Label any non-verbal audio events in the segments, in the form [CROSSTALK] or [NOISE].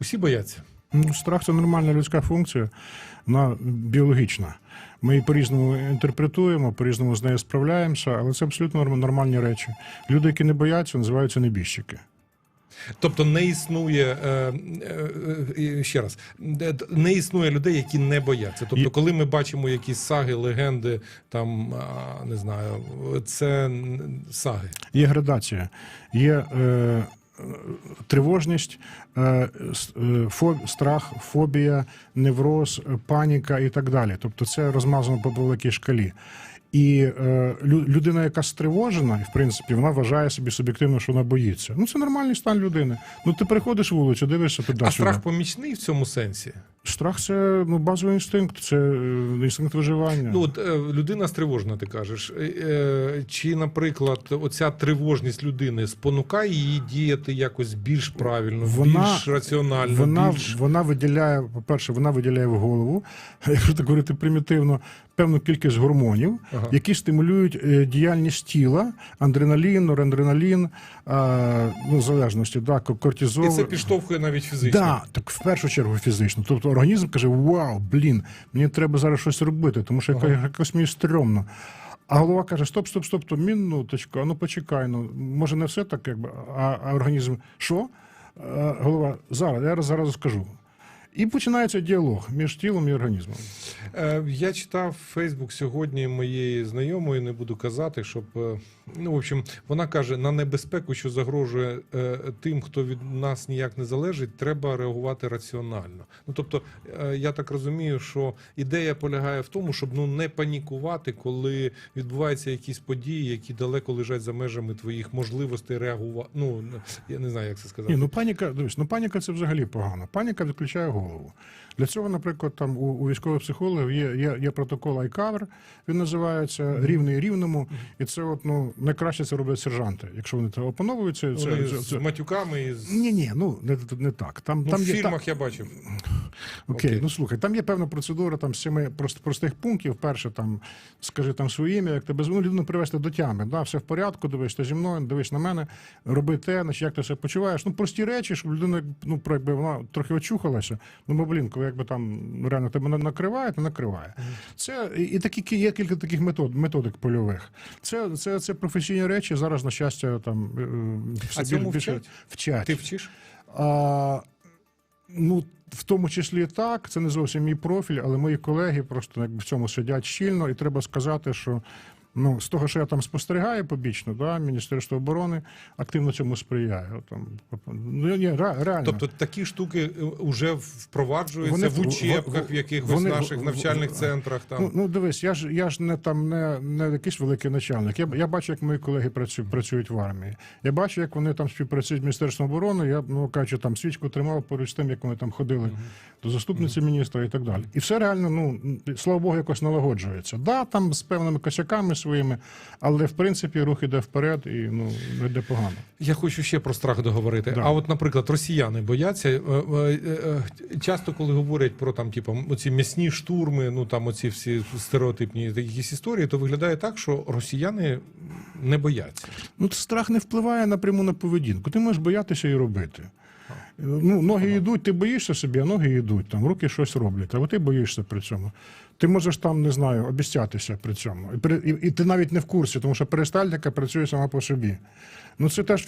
Усі бояться. Ну, страх це нормальна людська функція, вона біологічна. Ми її по-різному інтерпретуємо, по-різному з нею справляємося, але це абсолютно нормальні речі. Люди, які не бояться, називаються небіжчики. Тобто не існує е, е, е, ще раз, не існує людей, які не бояться. Тобто, коли ми бачимо якісь саги, легенди, там не знаю, це саги. Є градація, є е, тривожність, е, е, страх, фобія, невроз, паніка і так далі. Тобто це розмазано по великій шкалі. І е, людина, яка стривожена, і в принципі вона вважає собі суб'єктивно, що вона боїться. Ну це нормальний стан людини. Ну ти переходиш вулицю, дивишся туди. А страх помічний в цьому сенсі. страх це ну, базовий інстинкт, це е, інстинкт виживання. Ну, от е, людина стривожна, ти кажеш. Е, е, Чи, наприклад, оця тривожність людини спонукає її діяти якось більш правильно, Вона- більш раціонально, Вона, більш вона виділяє, по-перше, вона виділяє в голову, [LAUGHS] якщо так говорити примітивно, певну кількість гормонів, Ага. які стимулюють е, діяльність тіла, адреналін, норадреналін, а, ну, в залежності, да, кортизол. і це підштовхує навіть фізично. Да, так в першу чергу фізично. Тобто організм каже: Вау, блін, мені треба зараз щось робити, тому що Ага. якось мені стрьомно. А голова каже: Стоп, стоп, стоп, стоп, минуточку, а ну почекай. Ну може не все так, якби. А, а організм що? Голова, зараз, я зараз скажу. І починається діалог між тілом і організмом. Е, Я читав Фейсбук сьогодні моєї знайомої, не буду казати, щоб е, ну в общем, вона каже: на небезпеку, що загрожує е, тим, хто від нас ніяк не залежить, треба реагувати раціонально. Ну тобто, я так розумію, що ідея полягає в тому, щоб ну не панікувати, коли відбуваються якісь події, які далеко лежать за межами твоїх можливостей реагувати. Ну я не знаю, як це сказати. Ні, ну паніка, дивись, ну паніка це взагалі погано. Паніка відключає голову. Oh. Для цього, наприклад, там у, у військових психологів є, є, є протокол iCover, він називається рівний рівному, і це от ну найкраще це роблять сержанти. Якщо вони це опановуються, це, Вони це, з це, матюками і з ні, ні, ну не, не так. Там, ну, там в є фільмах я бачив. Окей, Окей. ну слухай, там є певна процедура там з семи прост, простих пунктів. Перше, там скажи там своє ім'я, як тебе ну, людину привести до тями. Да, все в порядку, дивись ти зі мною, дивись на мене, роби те, значить, як ти себе почуваєш. Ну прості речі, щоб людина ну про якби вона трохи очухалася. Ну бо блін, коли якби там реально тебе накриває, то накриває. Це і, такі є кілька таких метод, методик польових. Це, це, це професійні речі. Зараз на щастя там е, все А цьому більше вчать? вчать. Ти вчиш? А, ну, в тому числі так, це не зовсім мій профіль, але мої колеги просто якби в цьому сидять щільно, і треба сказати, що ну, з того, що я там спостерігаю побічно, да, Міністерство оборони активно цьому сприяє. Там, ну, ні, реально. Тобто такі штуки вже впроваджуються Вони в учебках, в- в якихось вони- наших навчальних в- центрах. Там Ну, ну дивись, я ж я ж не там не, не якийсь великий начальник. Я, я бачу, як мої колеги працюють, працюють в армії. Я бачу, як вони там співпрацюють з Міністерством оборони. Я ну кажучи, там свічку тримав поруч з тим, як вони там ходили до заступниці міністра і так далі. І все реально, ну слава Богу, якось налагоджується. Да, там з певними косяками своїми, але в принципі рух іде вперед і ну не йде погано. я хочу ще про страх договорити. Да. А от, наприклад, росіяни бояться е, е, е, часто, коли говорять про там, типу, оці м'ясні штурми, ну там оці всі стереотипні якісь історії, то виглядає так, що росіяни не бояться. Ну, страх не впливає напряму на поведінку. Ти можеш боятися і робити. Ну, ноги йдуть, ти боїшся собі, а ноги йдуть, там руки щось роблять, а ти боїшся при цьому. Ти можеш там, не знаю, обіцятися при цьому. І, і, і ти навіть не в курсі, тому що перистальтика працює сама по собі. Ну, це теж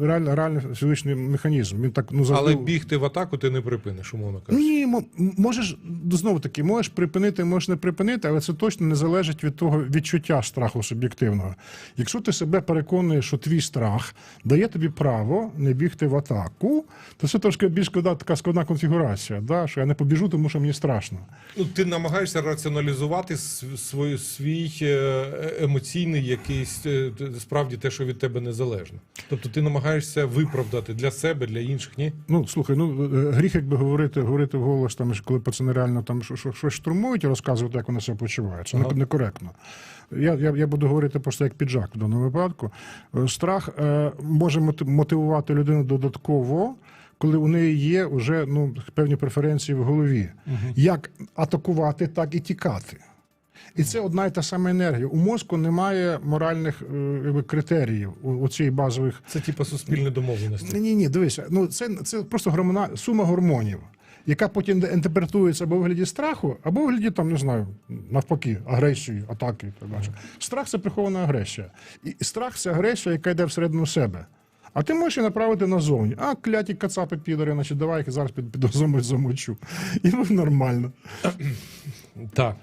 реально, реальний фізіологічний механізм. Він так, ну, Але бігти в атаку ти не припиниш, умовно кажучи. Ні, можеш знову таки, можеш припинити, можеш не припинити, але це точно не залежить від того відчуття страху суб'єктивного. Якщо ти себе переконуєш, що твій страх дає тобі право не бігти в атаку, то це трошки більш складна, така складна конфігурація. Да? Що я не побіжу, тому що мені страшно. Ну, ти намагаєшся раціоналізувати св- свій, свій е, емоційний якийсь е, справді те, що від тебе незалежно. Тобто ти намагаєшся виправдати для себе, для інших, ні? Ну слухай, ну е, гріх, якби говорити, говорити вголос, там коли пацани реально там що- що- щось штурмують і розказувати, як вони себе почувають. Це Ага. не некоректно. Я, я, я буду говорити просто як піджак в даному випадку. Е, Страх е, може моти- мотивувати людину додатково. Коли у неї є вже ну певні преференції в голові, як атакувати, так і тікати. І це одна і та сама енергія. У мозку немає моральних е, критеріїв у, у базових. Це типу суспільні домовленості. Ні, ні, дивися, ну це, це просто гормона, сума гормонів, яка потім інтерпретується або в вигляді страху, або в вигляді там, не знаю, навпаки, агресії, атаки. Так далі. Страх це прихована агресія. І страх це агресія, яка йде всередину себе. А ти можеш її направити назовні. А, кляті кацапи підори, значить, давай я зараз під, під замочу замочу. І ну, нормально. [CLEARS THROAT] Так.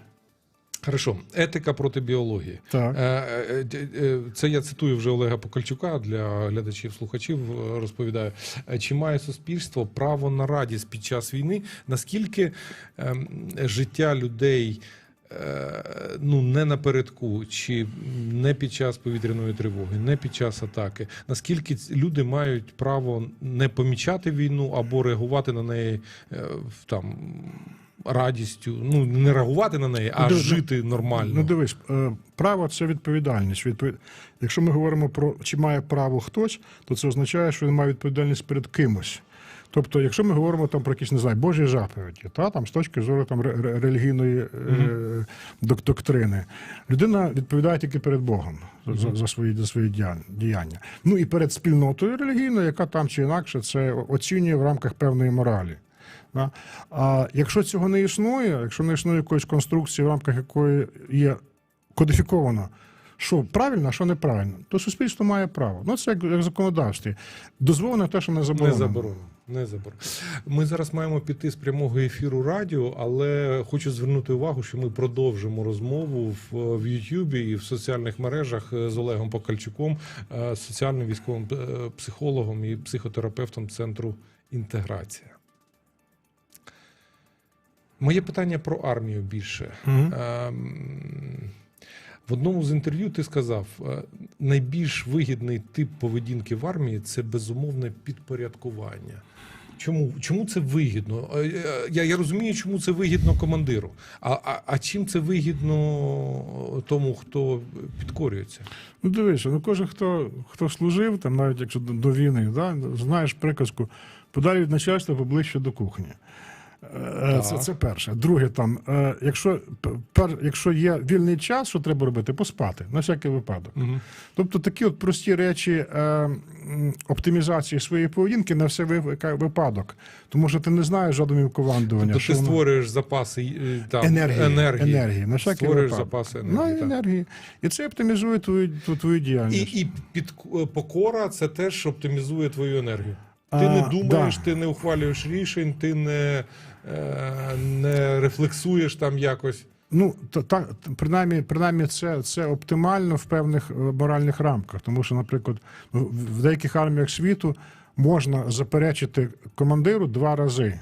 Хорошо, етика проти біології. Так. Е, е, е, Це я цитую вже Олега Покальчука для глядачів слухачів. е, Розповідаю, чи має суспільство право на радість під час війни? Наскільки ем, життя людей ну не напередку, чи не під час повітряної тривоги, не під час атаки? Наскільки люди мають право не помічати війну або реагувати на неї е, в- там? Радістю, ну не реагувати на неї, а Ну, жити нормально. Ну дивись, е, право це відповідальність. Відповід... Якщо ми говоримо про чи має право хтось, то це означає, що він має відповідальність перед кимось. Тобто, якщо ми говоримо там про якісь не знаю, Божі заповіді, та там з точки зору там ре- ре- релігійної е, доктрини, людина відповідає тільки перед Богом за, за свої за свої діяння. Ну і перед спільнотою релігійною, яка там чи інакше це оцінює в рамках певної моралі. Да? А якщо цього не існує, якщо не існує якоїсь конструкції, в рамках якої є кодифіковано, що правильно, а що неправильно, то суспільство має право. Ну це як, як в законодавстві. Дозволено те, що не заборонено. Не заборонено. Не заборонено. Ми зараз маємо піти з прямого ефіру радіо, але хочу звернути увагу, що ми продовжимо розмову в, в Ютубі і в соціальних мережах е, з Олегом Покальчуком, е, соціальним військовим е, психологом і психотерапевтом центру інтеграція. Моє питання про армію більше. Мгм. Ем, В одному з інтерв'ю ти сказав, найбільш вигідний тип поведінки в армії це безумовне підпорядкування. Чому, чому це вигідно? Е, е, Я, я розумію, чому це вигідно командиру. А, а, а чим це вигідно тому, хто підкорюється? Ну дивися, ну кожен, хто, хто служив, там, навіть якщо до, до війни, да, знаєш приказку, подалі від начальства поближче до кухні. Е, Це, це перше. Друге, там, е, якщо, пер, якщо є вільний час, що треба робити? Поспати, на всякий випадок. Угу. Тобто такі от прості речі е, оптимізації своєї поведінки на все випадок. Тому що ти не знаєш жодного командування. Тобто ти воно- створюєш запаси е, там, енергії, енергії. енергії, на всякий створюєш випадок. запаси Ну, енергії. так. енергії. І це оптимізує твою, твою, твою І, діяльність. і під, покора це теж оптимізує твою енергію. Ти А, не думаєш, да. ти не ухвалюєш рішень, ти не, не рефлексуєш там якось. Ну, то, так, принаймні, принаймні це, це оптимально в певних е, моральних рамках. Тому що, наприклад, в деяких арміях світу можна заперечити командиру два рази.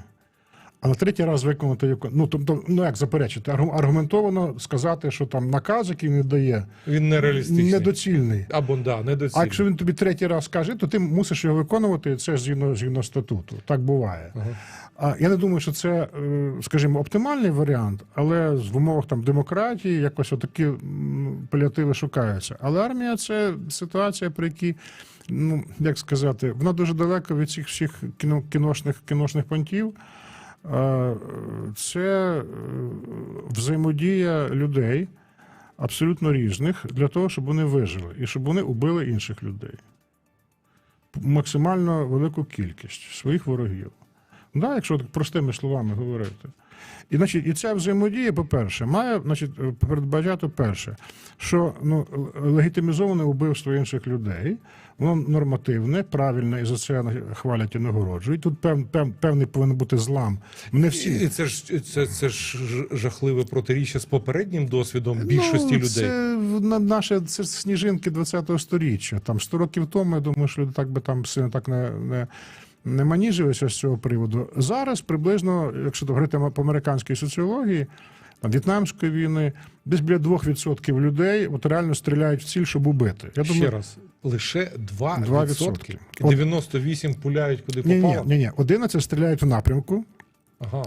А на третій раз виконати ну, тобто, ну як заперечити? Аргу- Аргументовано сказати, що там наказ, який він дає, Він нереалістичний. недоцільний. Або да, А якщо він тобі третій раз каже, то ти мусиш його виконувати, це згідно, згідно статуту. Так буває. Ага. А я не думаю, що це, е, скажімо, оптимальний варіант, але в умовах там демократії якось отакі паліативи шукаються. Але армія це ситуація, при якій, ну як сказати, вона дуже далека від цих всіх кіно, кіношних, кіношних понтів. Це е, взаємодія людей абсолютно різних для того, щоб вони вижили і щоб вони убили інших людей. Максимально велику кількість своїх ворогів. Да, якщо простими словами говорити. І, значить, і ця взаємодія, по-перше, має значить, передбачати перше, що ну, легітимізоване вбивство інших людей, воно нормативне, правильне, і за це хвалять і нагороджують. Тут пев, пев, певний повинен бути злам. Не всі. І це ж це, це ж жахливе протиріччя з попереднім досвідом більшості ну, людей. Це на- наше це сніжинки 20-го сторіччя. Там 100 років тому, я думаю, що люди так би там сильно так не. не не маніжилися з цього приводу. Зараз приблизно, якщо говорити по американській соціології, там, В'єтнамської війни, десь біля 2% людей от реально стріляють в ціль, щоб убити. Я Ще раз, лише 2%. 2%. 98 пуляють куди Ні, ні, попало. ні, ні. 11 стріляють в напрямку, Ага.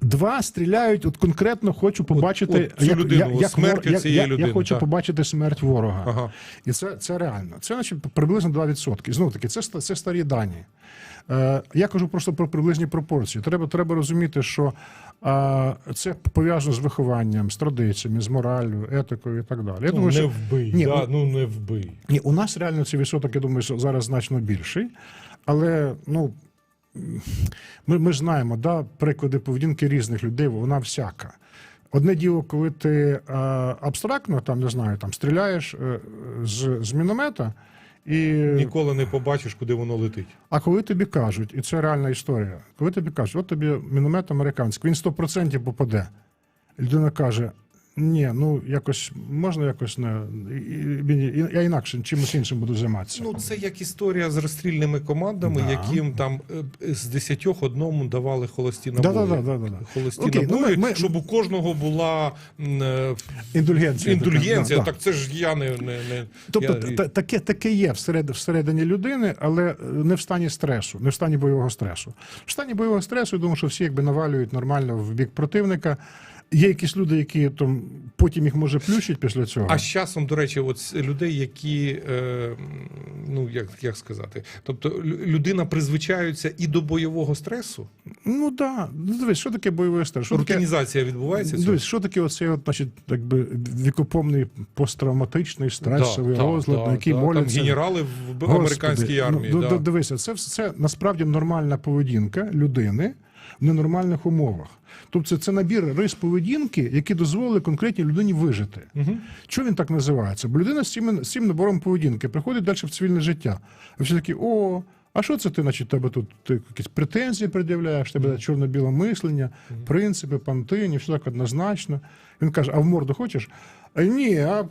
Два стріляють, от конкретно хочу побачити от цю людину, от смерть вор- цієї я, я, людини, я хочу так. побачити смерть ворога. Ага. І це, це реально. Це значить приблизно 2%. Знову таки, це, це старі дані. Е, я кажу просто про приблизні пропорції. Треба, треба розуміти, що це пов'язано з вихованням, з традиціями, з мораллю, етикою і так далі. Я Ну, не що- вбий. Ні, да, ну не вбий. ні, у нас реально цей відсоток, я думаю, зараз значно більший. Але ну, ми, ми знаємо, да, приклади поведінки різних людей, вона всяка. Одне діло, коли ти е, абстрактно, там, не знаю, там, стріляєш е, з, з міномета, і, Ніколи не побачиш, куди воно летить. а коли тобі кажуть, і це реальна історія, коли тобі кажуть, от тобі міномет американський, він 100% попаде. Людина каже: ні, ну якось можна якось не і- я інакше чимось іншим буду займатися. Ну, це як історія з розстрільними командами, Да. яким там е, з десятьох одному давали холості набої. да, да, да, да, да. Холості Окей, ну, набої, ми- ми- щоб у кожного була е, Індульгенція. індульгенція. да, да. Так це ж я не. не, не Тобто я, та- таке, таке є всеред, всередині людини, але е, не в стані стресу, не в стані бойового стресу. В стані бойового стресу, я думаю, що всі якби навалюють нормально в бік противника. Є якісь люди, які там потім їх може плющить після цього. А з часом, до речі, от людей, які е, ну як, як сказати, тобто людина призвичаюється і до бойового стресу. Ну да. Ну, дивись, що таке бойовий стрес? Що таке, відбувається. цього? дивись, що таке оцей, от, значить, якби вікопомний посттравматичний стресовий Да, розлад, да, на який да, моляться. Там генерали в американській армії. Ну, да. Дивися, це, вс- це насправді нормальна поведінка людини в ненормальних умовах. Тобто це, набір рис поведінки, які дозволили конкретній людині вижити. Угу. Чого він так називається? Бо людина з цим, з цим набором поведінки приходить далі в цивільне життя. А всі такі, о, а що це ти, значить, тебе тут ти якісь претензії пред'являєш, тебе чорно-біле мислення, принципи, пантині, все так однозначно. Він каже: а в морду хочеш? А ні, а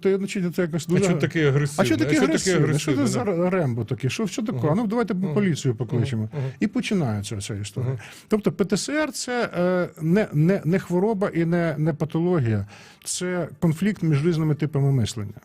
ти, значить, це якось А що таке агресивне? А що таке агресивне? Що це агресивне? за рембо таке? Що, що таке? Ну давайте поліцію покличемо. І починається ця історія. Тобто ПТСР це е, не, не, не хвороба і не, не патологія, це конфлікт між різними типами мислення.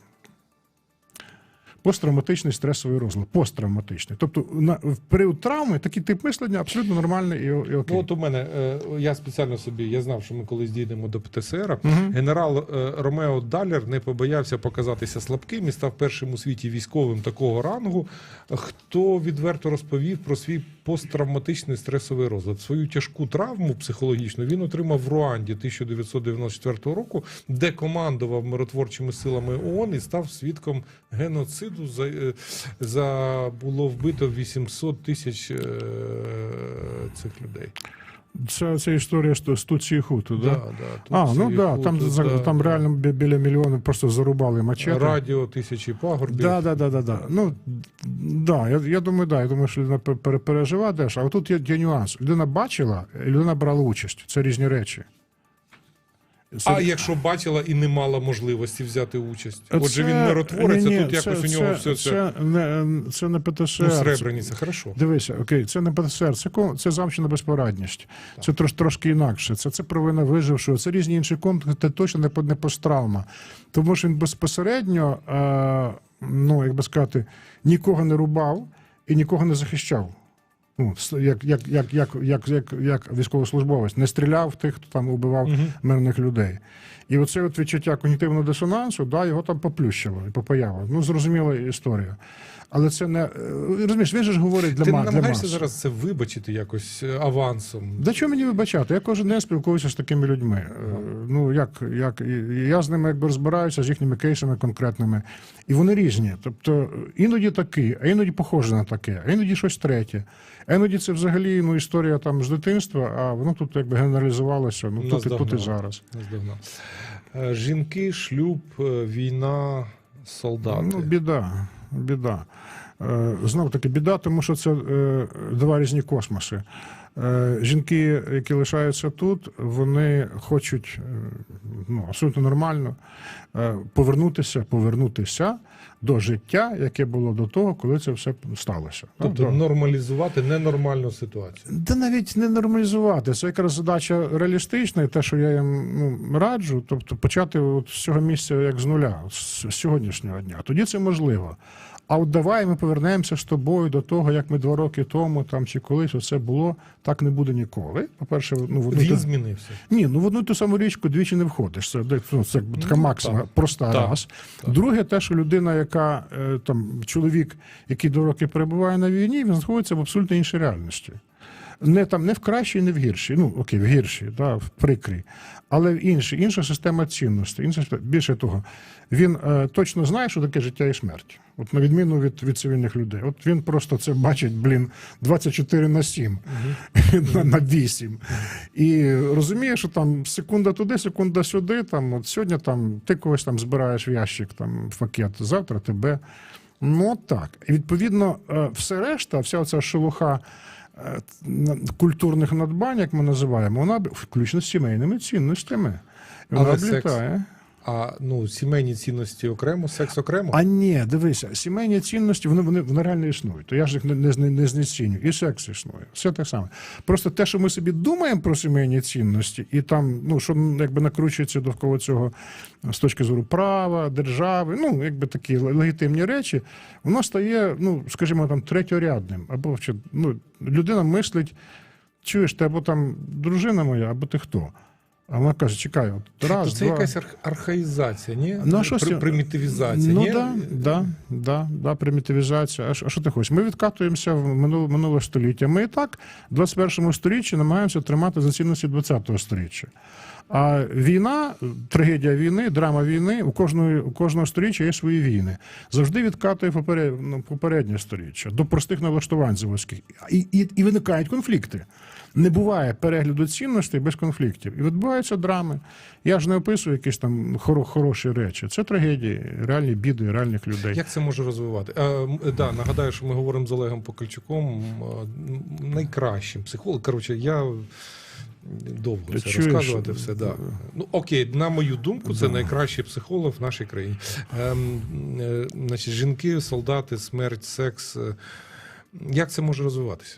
Посттравматичний стресовий розлад. Посттравматичний. Тобто на, в період травми такий тип мислення абсолютно нормальний і, і окей. Ну, от у мене е, я спеціально собі я знав, що ми колись дійдемо до ПТСР. Мгм. Генерал е, Ромео Далер не побоявся показатися слабким і став першим у світі військовим такого рангу, хто відверто розповів про свій посттравматичний стресовий розлад. Свою тяжку травму психологічну він отримав в Руанді 1994 року, де командував миротворчими силами ООН і став свідком геноциду. За, е, за було вбито 800 тисяч е, цих людей. Це, це історія з, з Туці Хуту, Да, да? да, тут А, ну да, там, да, там реально біля мільйона просто зарубали мачете. радіо тисячі пагорбів. Да, да, да, да, да. Ну, да, я, я думаю, да, я думаю, що людина пер- пере- переживає дещо. А тут є, є нюанс. Людина бачила, людина брала участь. Це різні речі. Це- А якщо бачила і не мала можливості взяти участь, це- отже, він миротворець, а тут якось у нього все це, Це не, це не ПТСР. ну, це- Сребрениця, хорошо. Дивися, окей, це не ПТСР, це, це замчена безпорадність. Це трош, трошки інакше. Це, це провина вижившого, це різні інші контексти, точно не, не посттравма. Тому що він безпосередньо, е, ну, як би сказати, нікого не рубав і нікого не захищав. Ну, як, як, як, як, як, як, як військовослужбовець, не стріляв в тих, хто там убивав Мгм. мирних людей. І оце от відчуття когнітивного дисонансу, да, його там поплющило і попаяло. Ну, зрозуміла історія. Але це не. е, Розумієш, він же ж говорить для, Ти ма- не для мас. зараз це вибачити якось е, авансом. Да чого мені вибачати? Я кожен день спілкуюся з такими людьми. Е, Ну як, як я з ними якби розбираюся з їхніми кейсами конкретними, і вони різні. Тобто іноді такі, а іноді похоже на таке, а іноді щось третє. А іноді це взагалі ну, історія там з дитинства, а воно тут якби генералізувалося. Ну тут, і- тут і зараз. Наздогнав. Е, Жінки, шлюб, війна, солдати. Ну, біда, біда. Е, Знов таки біда, тому що це е, два різні космоси. Е, Жінки, які лишаються тут, вони хочуть е, ну, абсолютно нормально е, повернутися, повернутися до життя, яке було до того, коли це все сталося. тобто Ну, нормалізувати ненормальну ситуацію. Да навіть не нормалізувати. Це якраз задача реалістична, і те, що я їм ну, раджу, тобто почати от з цього місця як з нуля, з сьогоднішнього дня. Тоді це можливо. А от давай ми повернемося з тобою до того, як ми два роки тому там чи колись усе було. Так не буде ніколи. По-перше, ну в одну Він та... змінився. ні, ну в одну ту саму річку двічі не входиш. Це, ну, це така Ну, максима, так. проста Так, раз. так. Друге, те, що людина, яка е, там чоловік, який два роки перебуває на війні, він знаходиться в абсолютно іншій реальності. Не там не в кращій, не в гіршій. Ну окей, в гіршій, да, в прикрій, але в іншій, інша система цінностей. Інша більше того, він е, точно знає, що таке життя і смерть. От на відміну від, від цивільних людей. От він просто це бачить, блін, 24 на 7, [LAUGHS] на, на 8. І розуміє, що там секунда туди, секунда сюди. Там, от сьогодні там, ти когось там збираєш в ящик там, в пакет, завтра тебе. Ну от так. І відповідно, е, все решта, вся оця шелуха культурних надбань, як ми називаємо, вона включно з сімейними цінностями. І Вона облітає. А ну, сімейні цінності окремо, секс окремо. А ні, дивися, сімейні цінності вони, вони, вони реально існують. То я ж їх не, не, не, не знецінюю. І секс існує. Все те саме. Просто те, що ми собі думаємо про сімейні цінності, і там, ну що якби накручується довкола цього з точки зору права, держави, ну якби такі легітимні речі, воно стає, ну скажімо, там третьорядним. Або чи, ну, людина мислить, чуєш, ти або там дружина моя, або ти хто. А вона каже: чекай, от раз, це два. якась арх- архаїзація, ні? Ну, а що При- примітивізація, Ну ні? да, да, да, да, примітивізація. А що, ти хочеш? Ми відкатуємося в минуле, минуле століття. Ми і так в 21 сторіччі намагаємося тримати за цінності 20-го сторіччя. А війна, трагедія війни, драма війни, у кожної у кожного сторіччя є свої війни. Завжди відкатує ну, попереднє сторіччя до простих налаштувань заводських. І, і, і виникають конфлікти. Не буває перегляду цінностей без конфліктів. І відбуваються драми. Я ж не описую якісь там хоро- хороші речі. Це трагедії, реальні біди реальних людей. Як це може розвивати? Е, да, нагадаю, що ми говоримо з Олегом Покальчуком, е, найкращим психологом. Коротше, я довго Ти це чуєш? розказувати все. Да. Ну окей, на мою думку, це найкращий психолог в нашій країні. Ем, е, значить, жінки, солдати, смерть, секс. е, Як це може розвиватися?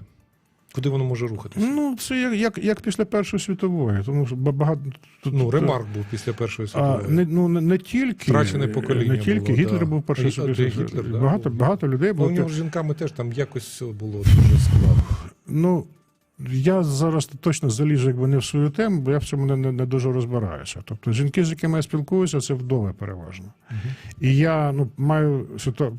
Куди воно може рухатися? Ну, це як, як, як після Першої світової, тому що багато Ну, ремарк був після Першої А, світової. не, ну, не, не тільки Втрачене покоління не тільки було, Гітлер да. був перший. Гітлер, да, багато, був. багато людей було. у нього з жінками теж там якось все було дуже складно. Ну, я зараз точно заліжу якби не в свою тему, бо я в цьому не, не, не дуже розбираюся. Тобто жінки, з якими я спілкуюся, це вдови переважно. І я ну, маю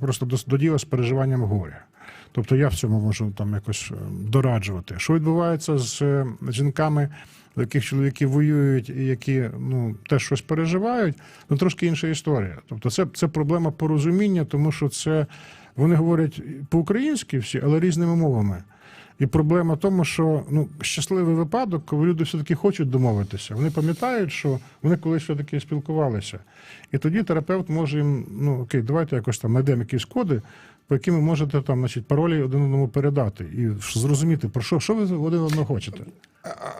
просто до, до діла з переживанням горя. Тобто я в цьому можу там якось е, дораджувати. Що відбувається з е, жінками, яких чоловіки воюють і які ну, теж щось переживають, ну трошки інша історія. Тобто це, це проблема порозуміння, тому що це вони говорять по-українськи всі, але різними мовами. І проблема в тому, що ну, щасливий випадок, коли люди все-таки хочуть домовитися. Вони пам'ятають, що вони колись все-таки спілкувалися. І тоді терапевт може їм, ну окей, давайте якось там знайдемо якісь коди, по яким ви можете там, значить, паролі один одному передати і зрозуміти, про що, що ви один одного хочете.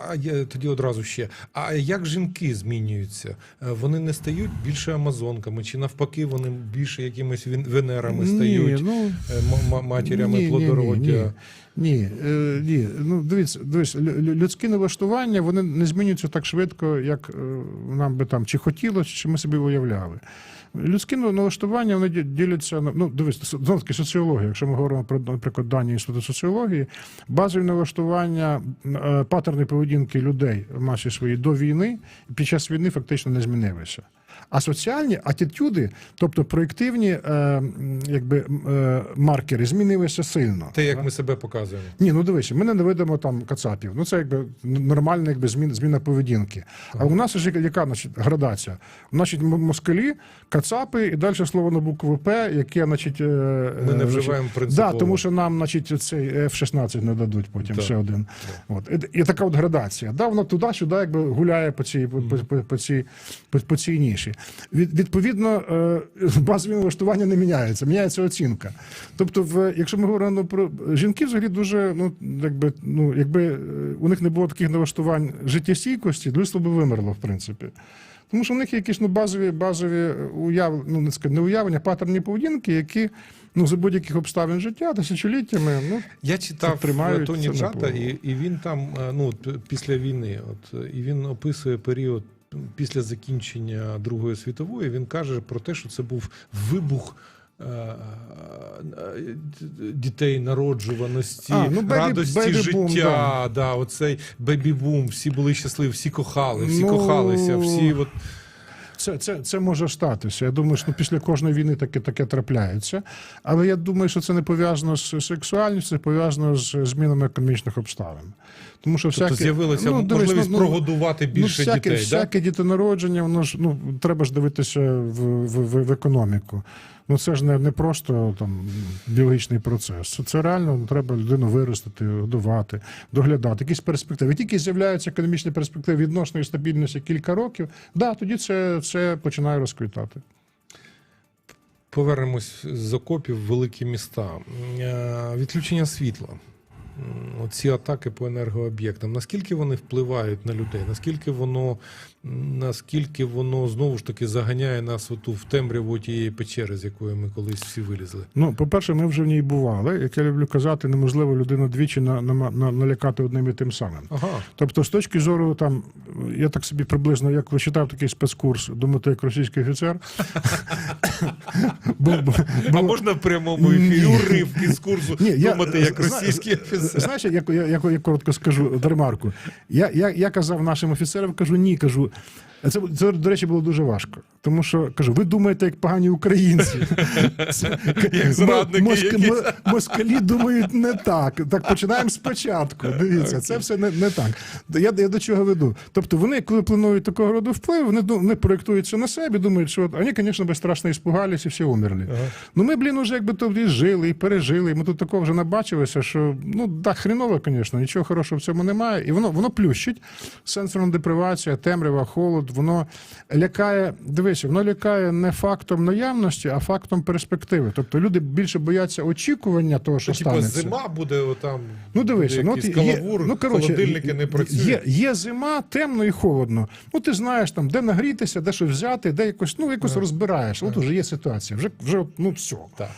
А, я тоді одразу ще. А як жінки змінюються? Е, Вони не стають більше амазонками, чи навпаки, вони більше якимись вен- венерами стають Ні, ну, е, матірями Ні, ні, плодороддя? Ні, ні, е, ні. Ну дивіться, дивіться, лю- лю- людські налаштування вони не змінюються так швидко, як нам би там чи хотілося, чи ми собі уявляли. Людські ну, налаштування вони діляться на ну дивись, таки соціологія. Якщо ми говоримо про наприклад дані інституту соціології, базові налаштування е, патерни поведінки людей в масі своїй до війни під час війни фактично не змінилися. А соціальні атитюди, тобто проєктивні е, якби, е, маркери, змінилися сильно. Те, як ми себе показуємо. Ні, ну дивися, ми не видимо там кацапів. Ну це якби нормальна якби зміна, зміна поведінки. А у нас ж яка- значить, градація? Значить, москалі, кацапи і далі слово на букву П, яке, значить, е, Ми не е, вживаємо принципово. Да, тому що нам, значить, цей F-16 не дадуть потім Так. ще один. От. І, і така от градація. Да, воно туди-сюди якби гуляє по цій, по, по, по, по, цій, по, по цій ніші. Від, відповідно, е, [LAUGHS] базові налаштування не міняються, міняється оцінка. Тобто, в, якщо ми говоримо про жінки, взагалі дуже, ну, якби, ну, якби е, у них не було таких налаштувань життєстійкості, людство би вимерло, в принципі. Тому що в них є якісь ну, базові, базові уяв, ну, не сказати, не уявлення, патерні поведінки, які ну, за будь-яких обставин життя тисячоліттями. Ну, Я читав Тоні Джата, і, і він там, е, ну, після війни, от, е, і він описує період після закінчення Другої світової. Він каже про те, що це був вибух е, е, дітей народжуваності, А, ну, бебі- радості бебі-бум, життя. Да. оцей бебі-бум, всі були щасливі, всі кохали, всі Ну, кохалися, всі от Це, це, це може статися. Я думаю, що ну, після кожної війни таке, таке трапляється. Але я думаю, що це не пов'язано з сексуальністю, це пов'язано з змінами економічних обставин. Тому що тобто всяке, з'явилася ну, можливість ну, ну, прогодувати більше ну, всяке, дітей. Да? всяке дітонародження, воно ж ну треба ж дивитися в, в, в, в економіку. Ну це ж не, не просто там біологічний процес. Це, реально треба людину виростити, годувати, доглядати. Якісь перспективи. Тільки з'являються економічні перспективи відносної стабільності кілька років. Да, тоді це, це починає розквітати. Повернемось з окопів в великі міста. Е, Відключення світла. М, Оці атаки по енергооб'єктам. Наскільки вони впливають на людей? Наскільки воно, наскільки воно знову ж таки заганяє нас оту в темряву тієї печери, з якої ми колись всі вилізли? Ну, по-перше, ми вже в ній бували. Як я люблю казати, неможливо людину двічі на, на, на, налякати одним і тим самим. Ага. Тобто, з точки зору, там, я так собі приблизно, як читав такий спецкурс, думаю, як російський офіцер. [LAUGHS] А можна в прямому ефірі уривки з курсу думати, як російський офіцер? Знаєш, як я, я, я коротко скажу ремарку. Я, я, я казав нашим офіцерам, кажу, ні, кажу. Це, це, до речі, було дуже важко. Тому що кажу, ви думаєте, як погані українці. [LAUGHS] Це- Як зрадники Моск- Москалі думають не так. Так починаємо спочатку. Дивіться, це все не, не так. Я, я до чого веду. Тобто вони, коли планують такого роду вплив, вони, ду- вони проєктуються на себе, думають, що от, вони, звісно, би страшно іспугались і всі умерли. Ага. Ну ми, блін, уже якби то жили, і пережили. і Ми тут такого вже набачилися, що ну да, хріново, звісно, нічого хорошого в цьому немає. І воно воно плющить. Сенсорна депривація, темрява, холод, воно лякає. Дивися, воно лякає не фактом наявності, а фактом перспективи. Тобто люди більше бояться очікування того, що Типа станеться. зима буде отам. Ну, дивися, ну, от є, каламур, ну, коротше, холодильники не працюють. Є, є зима, темно і холодно. Ну, ти знаєш, там, де нагрітися, де щось взяти, де якось, ну, якось розбираєш. От уже є ситуація, вже, вже ну, все. Так.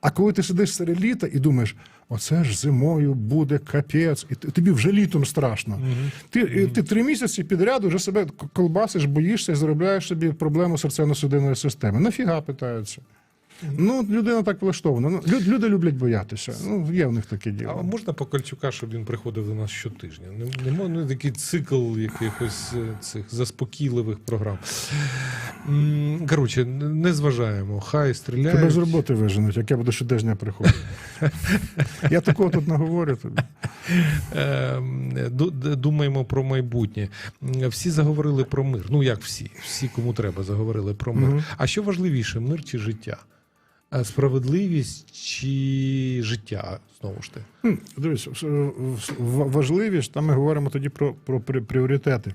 А коли ти сидиш серед літа і думаєш, оце ж зимою буде капець, і тобі вже літом страшно. Ти, і ти три місяці підряд вже себе колбасиш, боїшся і заробляєш собі проблему серцево-судинної системи. Нафіга питаються? Ну, людина так влаштована. Ну, люд- люди люблять боятися. Ну, є в них таке діло. А можна Покальчука, щоб він приходив до нас щотижня? Не, не можна такий цикл якихось е, цих заспокійливих програм. М, Коротше, не зважаємо. Хай стріляють. Тебе з роботи виженуть, як я буду щодня приходити. Я такого тут наговорю тобі. Ем, ду- д- Думаємо про майбутнє. М, Всі заговорили про мир. Ну як всі? Всі, кому треба, заговорили про мир. А що важливіше, мир чи життя? Справедливість чи життя? Знову ж таки. Дивись, важливість, там ми говоримо тоді про, про прі- пріоритети.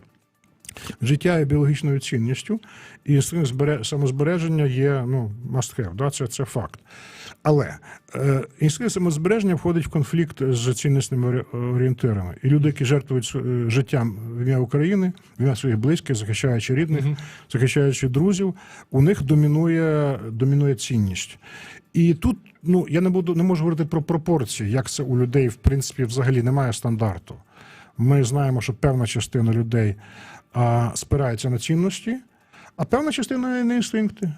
Життя є біологічною цінністю, і самозбереження є ну, must have, да? це, це факт. Але е, інстинкт самозбереження входить в конфлікт з ціннісними орієнтирами. І люди, які жертвують е, життям в ім'я України, в ім'я своїх близьких, захищаючи рідних, захищаючи друзів, у них домінує, домінує цінність. І тут ну, я не буду не можу говорити про пропорції, як це у людей, в принципі, взагалі немає стандарту. Ми знаємо, що певна частина людей а, спирається на цінності, а певна частина на інстинкти.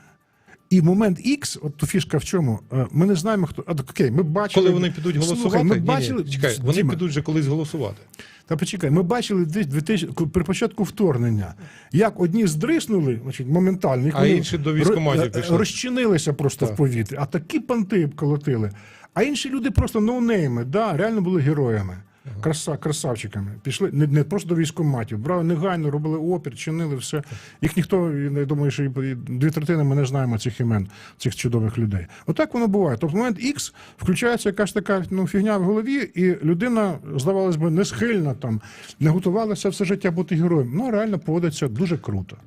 І момент X, от фішка в чому? Е, Ми не знаємо, хто. А, окей, ми бачили. Коли вони підуть голосувати, Слухай, ми Ні, ні, бачили. чекай, вони Діма, підуть вже колись голосувати. Та почекай, ми бачили десь 2000, коли- при початку вторгнення, як одні здриснули, значить, моментально, А інші до військкоматів ро- пішли. розчинилися просто Так. в повітрі, а такі понти колотили. А інші люди просто ноунейми, да, реально були героями. Краса, красавчиками. Пішли не, не просто до військкоматів, брали негайно, робили опір, чинили все. Їх ніхто, я думаю, що і дві третини ми не знаємо цих імен, цих чудових людей. Отак воно буває. Тобто момент X включається якась така ну, фігня в голові, і людина, здавалось би, не схильна там, не готувалася все життя бути героєм. Ну, реально поводиться дуже круто.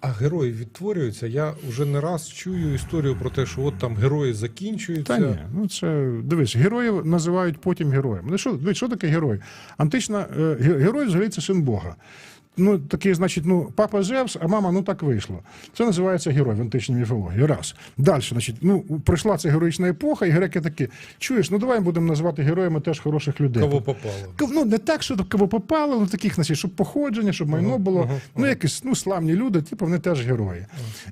А герої відтворюються. Я вже не раз чую історію про те, що от там герої закінчуються. Та ні, ну це дивись, героїв називають потім героєм. Ну що, дивись, що таке герой? Антична е, герой взагалі це син Бога. Ну, такий, значить, ну, папа Зевс, а мама, ну так вийшло. Це називається герой в античній міфології. Раз. Далі, значить, ну, пройшла ця героїчна епоха, і греки такі, чуєш, ну давай будемо називати героями теж хороших людей. Кого попало? Ну, не так, що кого попали, ну таких, значить, щоб походження, щоб майно було. ага, ну, якісь ну, славні люди, типу, вони теж герої.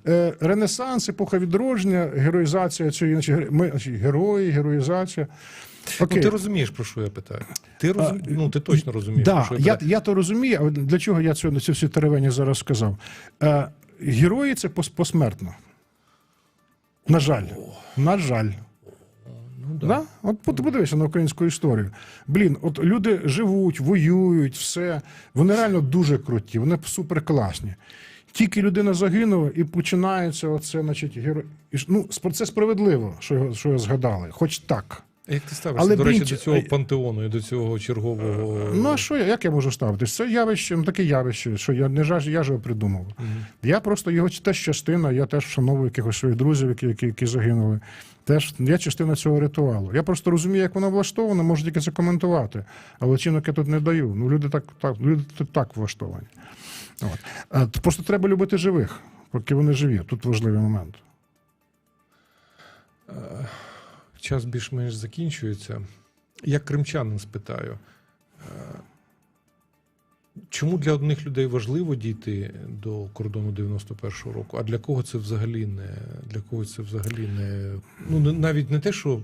Е, Ренесанс, епоха відродження, героїзація цієї, значить, ми, значить, герої, героїзація. Окей. Ну, ти розумієш, про що я питаю? Ти розум... ну, ти точно розумієш, Да, про що я я, питаю. я то розумію, а для чого я цю, цю всю теревені зараз сказав? Е, герої це посмертно. На жаль. На жаль. Ну, да. Да? От под- подивися на українську історію. Блін, от люди живуть, воюють, все. Вони реально дуже круті, вони суперкласні. Тільки людина загинула і починається оце, значить, геро... і Ну, це справедливо, що, його- що його згадали, хоч так. Як ти ставишся, Але, до речі, блін, до цього пантеону і до цього чергового. Ну а що я, як я можу ставитись? Це явище, ну таке явище, що я не ж я ж його придумав. Я просто його теж частина, я теж вшановую якихось своїх друзів, які, які, які загинули. Теж я частина цього ритуалу. Я просто розумію, як воно влаштовано, можу тільки це коментувати. Але оцінок я тут не даю. Ну, люди так, так, люди тут так влаштовані. От. А, просто треба любити живих, поки вони живі. Тут важливий момент. Час більш-менш закінчується. Я кримчанин спитаю. е, Чому для одних людей важливо дійти до кордону 91-го року, а для кого це взагалі не для кого це взагалі не ну не- навіть не те, що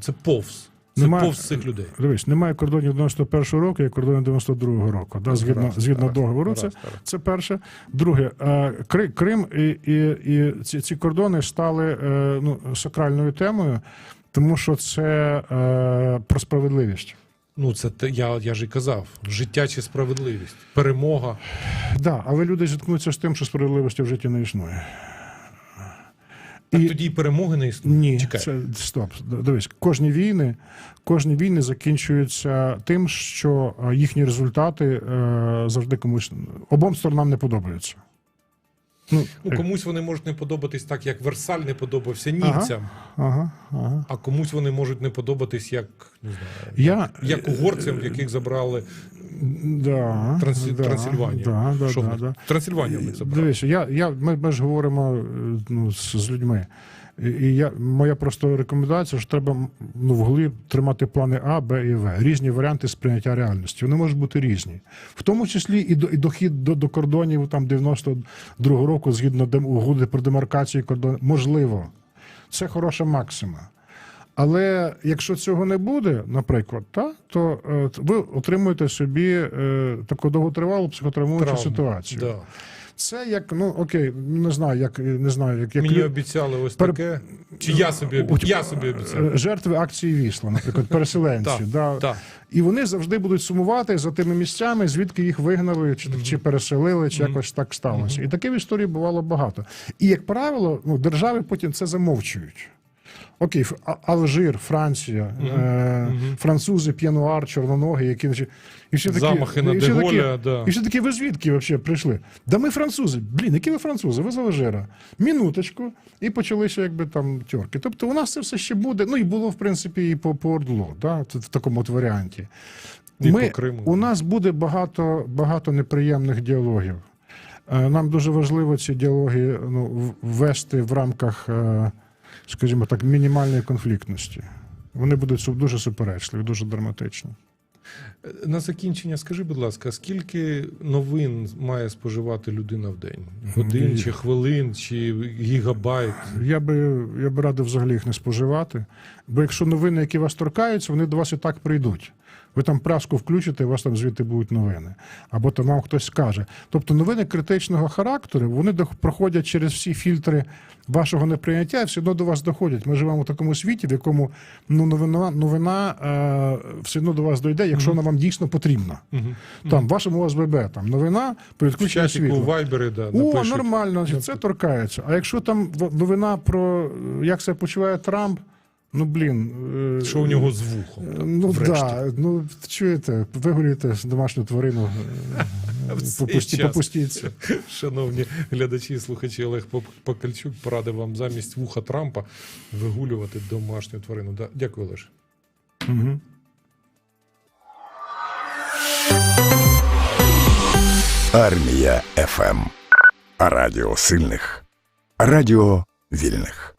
це повз. Це Немає- повз цих людей. Дивись, немає кордонів 91-го року, є кордони 92-го року. Да, згідно, Гаразд, згідно гаразд, договору, це, гаразд, гаразд. це перше. Друге, е, Кри- Крим і, і, і ці, ці кордони стали е, ну, сакральною темою, тому що це е, про справедливість. Ну це те, я, я ж і казав: життя чи справедливість, перемога. Да, але люди зіткнуться з тим, що справедливості в житті не існує. Так І- тоді і перемоги не існує. Ні, Чекай. це стоп. Дивись, кожні війни, кожні війни закінчуються тим, що е, їхні результати е, завжди комусь обом сторонам не подобаються. Ну, Ну, комусь вони можуть не подобатись так, як Версаль не подобався німцям, ага, ага. а комусь вони можуть не подобатись як не знаю, Я, як угорцям, в яких забрали да, Транс... да, Трансильванію. Да, да, Що да, да. Трансильванію ми забрали. Дивіться, я, я, ми, ми ж говоримо е, ну, з, з людьми. І я, моя просто рекомендація, що треба ну, в голові тримати плани А, Б і В. Різні варіанти сприйняття реальності. Вони можуть бути різні. В тому числі і, до, і дохід до, до кордонів там 92-го року, згідно дем- угоди про демаркацію кордонів. Можливо. Це хороша максима. Але якщо цього не буде, наприклад, та, то е, ви отримуєте собі е, таку довготривалу психотравмуючу Травму. ситуацію. Да. Це як, ну окей, не знаю, як не знаю, як, як Мені лю- обіцяли ось Пер- таке. Чи я собі обіцяв? Я собі обіцяв. е, жертви акції Вісла, наприклад, переселенці. да. да. І вони завжди будуть сумувати за тими місцями, звідки їх вигнали, чи, чи переселили, чи якось так сталося. І таких історій бувало багато. І, як правило, ну, держави потім це замовчують. Окей, Алжир, Франція, е, французи, п'януар, чорноноги, які і всі такі, Замахи на Деголя, да. і всі такі, ви звідки взагалі прийшли? Да ми французи. Блін, які ви французи? Ви з Алжира. Минуточку, і почалися якби там тьорки. Тобто у нас це все ще буде. Ну і було, в принципі, і по, по Ордло, да, в в такому от варіанті. І Ми, по Криму. У нас буде багато, багато неприємних діалогів. Е, Нам дуже важливо ці діалоги ну, ввести в рамках, е, скажімо так, мінімальної конфліктності. Вони будуть дуже суперечливі, дуже драматичні. На закінчення, скажи, будь ласка, скільки новин має споживати людина в день? Годин чи хвилин, чи гігабайт? Я би, я би радив взагалі їх не споживати. Бо якщо новини, які вас торкаються, вони до вас і так прийдуть. Ви там праску включите, у вас там звідти будуть новини. Або там вам хтось скаже. Тобто новини критичного характеру вони проходять через всі фільтри вашого неприйняття і все одно до вас доходять. Ми живемо в такому світі, в якому ну, новина, новина е, все одно до вас дойде, якщо вона вам дійсно потрібна. Там, в вашому ОСББ, там новина про відключення світла. у Вайбері, да, О, нормально, значить, це торкається. А якщо там новина про як себе почуває Трамп, ну блін. е, Що у нього з вухом? е, там, Ну да, ну чуєте, вигулюєте домашню тварину, е, [LAUGHS] попусті, попустіться. Шановні глядачі і слухачі, Олег Покальчук порадив вам замість вуха Трампа вигулювати домашню тварину. Да. Дякую, Олеж. Угу. Армія ФМ. Радіо сильних. Радіо вільних.